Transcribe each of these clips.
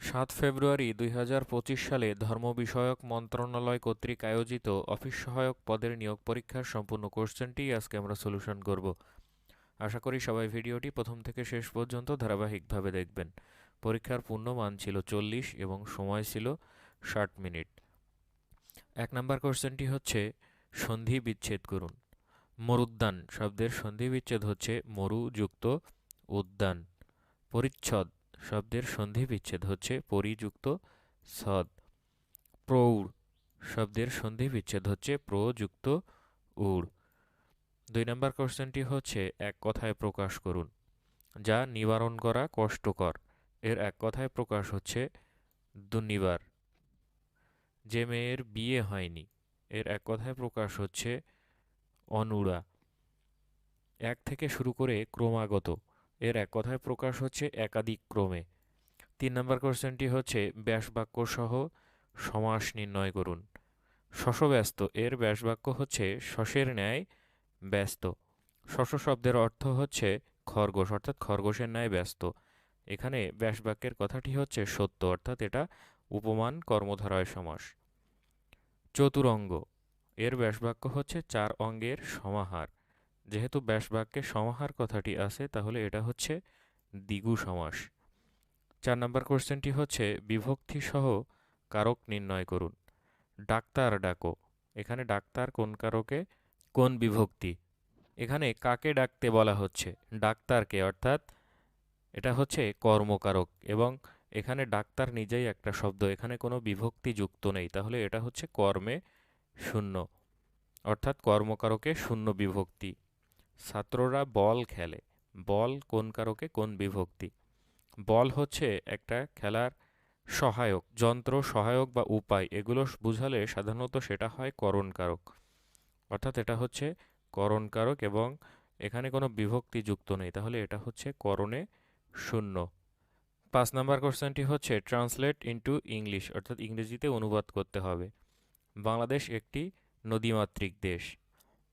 সাত ফেব্রুয়ারি দুই হাজার পঁচিশ সালে ধর্ম বিষয়ক মন্ত্রণালয় কর্তৃক আয়োজিত অফিস সহায়ক পদের নিয়োগ পরীক্ষার সম্পূর্ণ কোশ্চেনটি আজকে আমরা সলিউশন করব। আশা করি সবাই ভিডিওটি প্রথম থেকে শেষ পর্যন্ত ধারাবাহিকভাবে দেখবেন। পরীক্ষার পূর্ণ মান ছিল চল্লিশ এবং সময় ছিল ষাট মিনিট। এক নম্বর কোশ্চেনটি হচ্ছে, সন্ধি বিচ্ছেদ করুন। মরুদ্যান শব্দের সন্ধি বিচ্ছেদ হচ্ছে মরু যুক্ত উদ্যান। পরিচ্ছদ শব্দের সন্ধি বিচ্ছেদ হচ্ছে পরিযুক্ত সদ। প্রৌঢ়। শব্দের সন্ধি বিচ্ছেদ হচ্ছে প্রযুক্ত উড় দুই নম্বর কোশ্চেনটি হচ্ছে, এক কথায় প্রকাশ করুন, যা নিবারণ করা কষ্টকর। এর এক কথায় প্রকাশ হচ্ছে দুর্নিবার। যে মেয়ের বিয়ে হয়নি, এর এক কথায় প্রকাশ হচ্ছে অনুরা এক থেকে শুরু করে ক্রমাগত এর এক কথায় প্রকাশ হচ্ছে একাধিক ক্রমে। তিন নম্বর কোশ্চেনটি হচ্ছে ব্যাসবাক্য সহ সমাস নির্ণয় করুন। শশব্যস্ত এর ব্যাসবাক্য হচ্ছে শশের ন্যায় ব্যস্ত। শশ শব্দের অর্থ হচ্ছে খরগোশ, অর্থাৎ খরগোশের ন্যায় ব্যস্ত। এখানে ব্যাসবাক্যের কথাটি হচ্ছে সত্য, অর্থাৎ এটা উপমান, কর্মধারয় সমাস। চতুরঙ্গ, এর ব্যাসবাক্য হচ্ছে চার অঙ্গের সমাহার। যেহেতু ব্যাসবাক্যে সমাহার কথাটি আছে, তাহলে এটা হচ্ছে দ্বিগু সমাস। চার নম্বর কোশ্চেনটি হচ্ছে বিভক্তি সহ কারক নির্ণয় করুন। ডাক্তার ডাকো। এখানে ডাক্তার কোন কারকে? কোন বিভক্তি? এখানে কাকে ডাকতে বলা হচ্ছে? ডাক্তারকে, অর্থাৎ এটা হচ্ছে কর্মকারক এবং এখানে ডাক্তার নিজেই একটা শব্দ, এখানে কোনো বিভক্তি যুক্ত নেই। তাহলে এটা হচ্ছে কর্মে শূন্য, অর্থাৎ কর্মকারকে শূন্য বিভক্তি। ছাত্ররা বল খেলে। বল কোন কারকে, কোন বিভক্তি? বল হচ্ছে একটা খেলার সহায়ক, যন্ত্র সহায়ক বা উপায়। এগুলো বুঝালে সাধারণত সেটা হয় করণকারক। অর্থাৎ এটা হচ্ছে করণকারক এবং এখানে কোনো বিভক্তি যুক্ত নেই। তাহলে এটা হচ্ছে করণে শূন্য। পাঁচ নাম্বার কোশ্চেনটি হচ্ছে ট্রান্সলেট ইন্টু ইংলিশ, অর্থাৎ ইংরেজিতে অনুবাদ করতে হবে। বাংলাদেশ একটি নদীমাতৃক দেশ।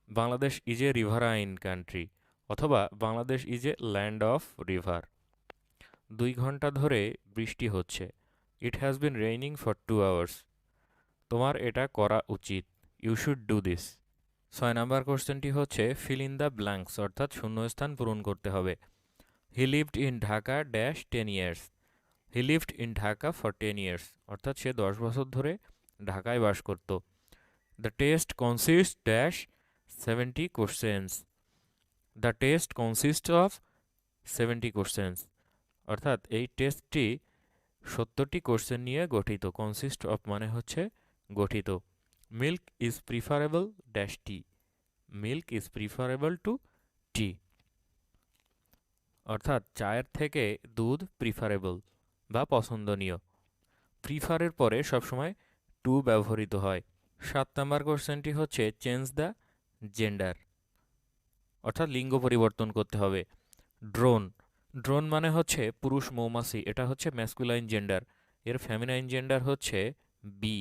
Bangladesh is a riverine country অথবা Bangladesh is a land of river দুই ঘণ্টা ধরে বৃষ্টি হচ্ছে। It has been raining for two hours তোমার এটা করা উচিত। ইউ শুড ডু দিস ছয় নাম্বার কোশ্চেনটি হচ্ছে ফিল ইন দ্য ব্ল্যাঙ্কস অর্থাৎ শূন্যস্থান পূরণ করতে হবে। He lived in Dhaka dash ten years he lived in Dhaka for ten years অর্থাৎ সে দশ বছর ধরে ঢাকায় বাস করত। The test consist dash seventy questions the test consist of seventy questions অর্থাৎ এই টেস্টটি সত্তরটি কোশ্চেন নিয়ে গঠিত। কনসিস্ট অফ মানে হচ্ছে গঠিত। Milk is preferable dash tea milk is preferable to tea অর্থাৎ চায়ের থেকে দুধ প্রিফারেবল বা পছন্দনীয়। প্রিফারের পরে সবসময় টু ব্যবহৃত হয়। সাত নম্বর কোশ্চেনটি হচ্ছে চেঞ্জ দ্য জেন্ডার অর্থাৎ লিঙ্গ পরিবর্তন করতে হবে। ড্রোন ড্রোন মানে হচ্ছে পুরুষ মৌমাছি, এটা হচ্ছে ম্যাসকুলাইন জেন্ডার এর ফ্যামিনাইন জেন্ডার হচ্ছে বি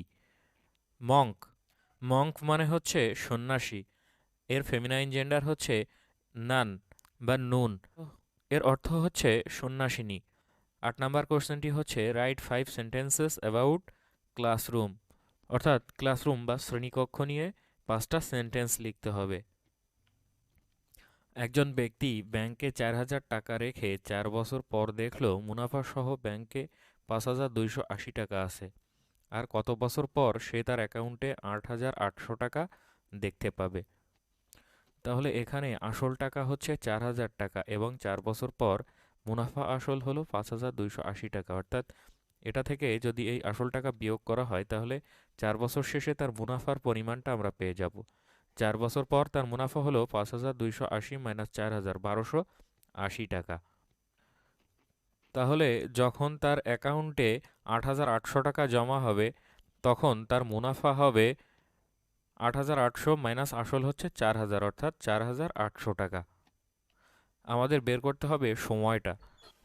মঙ্ক মঙ্ক মানে হচ্ছে সন্ন্যাসী, এর ফেমিনাইন জেন্ডার হচ্ছে নান বা নুন এর অর্থ হচ্ছে সন্ন্যাসিনী। আট নাম্বার কোশ্চেনটি হচ্ছে write five sentences about classroom অর্থাৎ ক্লাসরুম বা শ্রেণীকক্ষ নিয়ে পাঁচটা সেন্টেন্স লিখতে হবে। একজন ব্যক্তি ব্যাংকে চার হাজার টাকা রেখে চার বছর পর দেখল মুনাফা সহ ব্যাংকে পাঁচ হাজার দুইশো আশি টাকা আছে। আর কত বছর পর সে তার অ্যাকাউন্টে আট হাজার আটশো টাকা দেখতে পাবে। তাহলে এখানে আসল টাকা হচ্ছে চার হাজার টাকা এবং চার বছর পর মুনাফা আসল হলো পাঁচ হাজার দুইশো আশি টাকা। অর্থাৎ এটা থেকে যদি এই আসল টাকা বিয়োগ করা হয়, তাহলে চার বছর শেষে তার মুনাফার পরিমাণটা আমরা পেয়ে যাব। চার বছর পর তার মুনাফা হলো পাঁচ হাজার দুইশো আশি মাইনাস চার হাজার বারোশো আশি টাকা। তাহলে যখন তার অ্যাকাউন্টে আট হাজার আটশো টাকা জমা হবে, তখন তার মুনাফা হবে আট হাজার আটশো মাইনাস আসল হচ্ছে চার হাজার, অর্থাৎ চার হাজার আটশো টাকা। আমাদের বের করতে হবে সময়টা।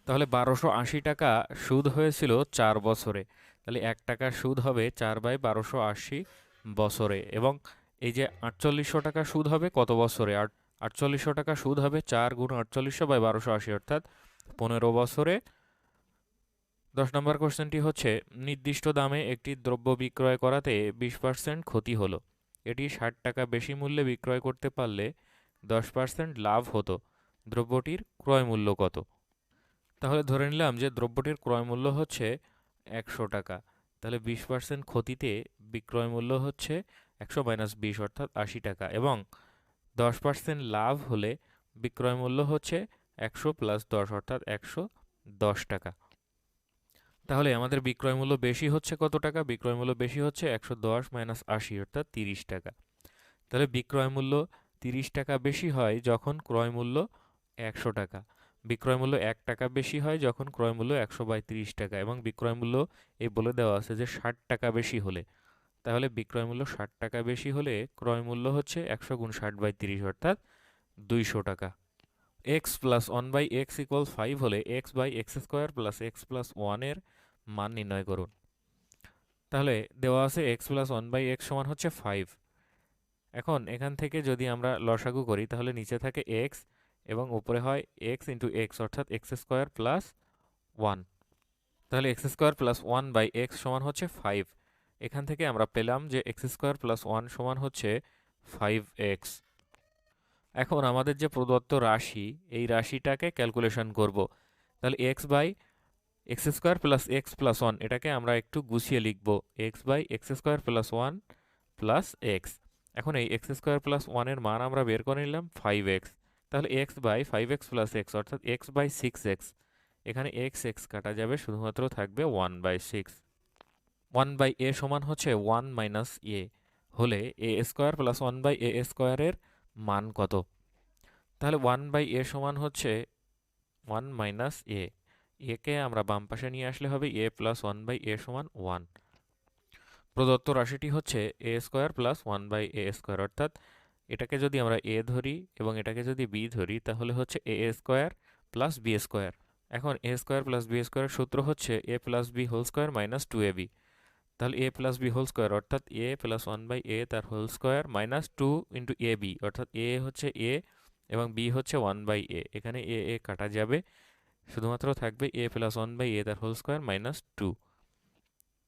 তাহলে বারোশো আশি টাকা সুদ হয়েছিল চার বছরে। তাহলে এক টাকা সুদ হবে চার বাই বারোশো আশি বছরে এবং এই যে আটচল্লিশশো টাকা সুদ হবে কত বছরে? আট, আটচল্লিশশো টাকা সুদ হবে চার গুণ আটচল্লিশশো বাই বারোশো আশি অর্থাৎ পনেরো বছরে। দশ নম্বর কোশ্চেনটি হচ্ছে, নির্দিষ্ট দামে একটি দ্রব্য বিক্রয় করাতে বিশ পার্সেন্ট ক্ষতি হলো। এটি ষাট টাকা বেশি মূল্যে বিক্রয় করতে পারলে দশ পার্সেন্ট লাভ হতো। দ্রব্যটির ক্রয় মূল্য কত? তাহলে ধরে নিলাম যে দ্রব্যটির ক্রয় মূল্য হচ্ছে একশো টাকা। তাহলে বিশ পার্সেন্ট ক্ষতিতে বিক্রয় মূল্য হচ্ছে একশো মাইনাস বিশ অর্থাৎ আশি টাকা এবং দশ পার্সেন্ট লাভ হলে বিক্রয় মূল্য হচ্ছে একশো প্লাস দশ অর্থাৎ একশো দশ টাকা। তাহলে আমাদের বিক্রয় মূল্য বেশি হচ্ছে কত টাকা? বিক্রয় মূল্য বেশি হচ্ছে একশো দশ মাইনাস আশি অর্থাৎ তিরিশ টাকা। তাহলে বিক্রয় মূল্য তিরিশ টাকা বেশি হয় যখন ক্রয় মূল্য একশো টাকা। বিক্রয় মূল্য এক টাকা বেশি হয় যখন ক্রয় মূল্য একশো বাই তিরিশ টাকা এবং বিক্রয় মূল্য এই বলে দেওয়া আছে যে ষাট টাকা বেশি হলে। তাহলে বিক্রয় মূল্য ষাট টাকা বেশি হলে ক্রয় মূল্য হচ্ছে একশো গুণ ষাট বাই তিরিশ অর্থাৎ দুইশো টাকা। X plus one by x equal five হলে x by x square plus x plus ওয়ানের মান নির্ণয় করুন। তাহলে দেওয়া আছে x plus one by x সমান হচ্ছে ফাইভ এখন এখান থেকে যদি আমরা লসাগু করি তাহলে নিচে থাকে এক্স এবং উপরে হয় এক্স ইন্টু এক্স অর্থাৎ এক্স স্কোয়ার প্লাস ওয়ান তাহলে x square plus one by x সমান হচ্ছে ফাইভ এখান থেকে আমরা পেলাম যে এক্স স্কোয়ার প্লাস ওয়ান সমান হচ্ছে ফাইভ এক্স এখন আমাদের যে প্রদত্ত রাশি, এই রাশিটাকে ক্যালকুলেশন করব। তাহলে x by x square plus x plus one এটাকে আমরা একটু গুছিয়ে লিখব। X by x square plus one plus x এখন এই এক্স স্কোয়ার প্লাস ওয়ানের মান আমরা বের করে নিলাম ফাইভ এক্স তাহলে x by five x plus x অর্থাৎ এক্স বাই সিক্স এক্স এখানে এক্স এক্স কাটা যাবে শুধুমাত্র থাকবে one by six one by a সমান হচ্ছে ওয়ান মাইনাস এ হলে a square plus one by a স্কোয়ারের মান কত? তাহলে ওয়ান বাই এ সমান হচ্ছে ওয়ান মাইনাস এ একে আমরা বাম পাশে নিয়ে আসলে হবে a plus one by a সমান ওয়ান প্রদত্ত রাশিটি হচ্ছে a square plus one by a square অর্থাৎ এটাকে যদি আমরা এ ধরি এবং এটাকে যদি বি ধরি, তাহলে হচ্ছে a square plus b square এখন এ স্কোয়ার প্লাস বি স্কোয়ারের সূত্র হচ্ছে a plus b whole square minus two a b তাহলে a plus b whole square অর্থাৎ a plus one by a তার whole square minus two into a b অর্থাৎ a হচ্ছে এ এবং B হচ্ছে ওয়ান বাই এ এখানে এ এ কাটা যাবে, শুধুমাত্র থাকবে a plus one by a তার হোল স্কোয়ার মাইনাস টু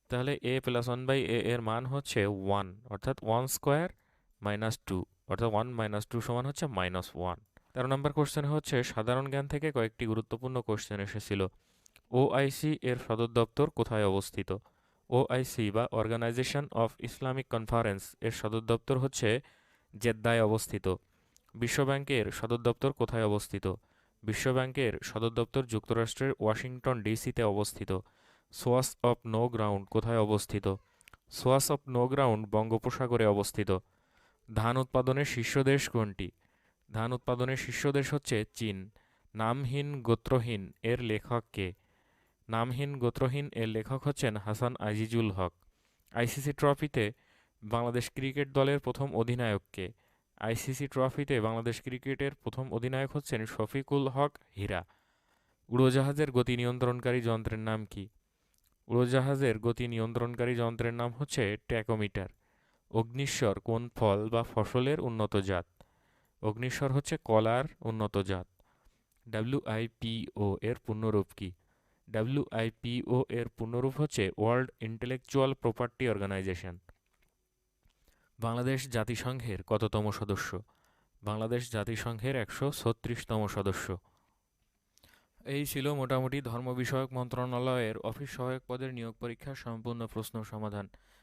তাহলে a plus one by a এর মান হচ্ছে ওয়ান অর্থাৎ ওয়ান স্কোয়ার মাইনাস টু অর্থাৎ ওয়ান মাইনাস টু সমান হচ্ছে মাইনাস ওয়ান তেরো নম্বর কোশ্চেন হচ্ছে, সাধারণ জ্ঞান থেকে কয়েকটি গুরুত্বপূর্ণ কোশ্চেন এসেছিল। ওআইসি এর সদর দপ্তর কোথায় অবস্থিত? ওআইসি বা অর্গানাইজেশন অফ ইসলামিক কনফারেন্স এর সদর দপ্তর হচ্ছে জেদ্দায় অবস্থিত। বিশ্বব্যাংকের সদর দপ্তর কোথায় অবস্থিত? বিশ্বব্যাংকের সদর দপ্তর যুক্তরাষ্ট্রের ওয়াশিংটন ডিসিতে অবস্থিত। সোয়াস অফ নো গ্রাউন্ড কোথায় অবস্থিত? সোয়াস অফ নো গ্রাউন্ড বঙ্গোপসাগরে অবস্থিত। ধান উৎপাদনের শীর্ষ দেশ কোনটি? ধান উৎপাদনের শীর্ষ দেশ হচ্ছে চীন। নামহীন গোত্রহীন এর লেখক কে? নামহীন গোত্রহীন এর লেখক হচ্ছেন হাসান আজিজুল হক। আইসিসি ট্রফিতে বাংলাদেশ ক্রিকেট দলের প্রথম অধিনায়ক কে? আইসিসি ট্রফিতে বাংলাদেশ ক্রিকেটের প্রথম অধিনায়ক হচ্ছেন শফিকুল হক হীরা। উড়োজাহাজের গতি নিয়ন্ত্রণকারী যন্ত্রের নাম কি? উড়োজাহাজের গতি নিয়ন্ত্রণকারী যন্ত্রের নাম হচ্ছে ট্যাকোমিটার। অগ্নিশ্বর কোন ফল বা ফসলের উন্নত জাত? অগ্নিশ্বর হচ্ছে কলার উন্নত জাত। ডাব্লিউআইপিও এর পূর্ণরূপ কি? ডাব্লিউআইপিও এর পূর্ণরূপ হচ্ছে world intellectual property organization Bangladesh জাতিসংঘের কততম সদস্য? বাংলাদেশ জাতিসংঘের একশো ছত্রিশতম সদস্য। এই ছিল মোটামুটি ধর্ম বিষয়ক মন্ত্রণালয়ের অফিস সহায়ক পদের নিয়োগ পরীক্ষার সম্পূর্ণ প্রশ্ন সমাধান।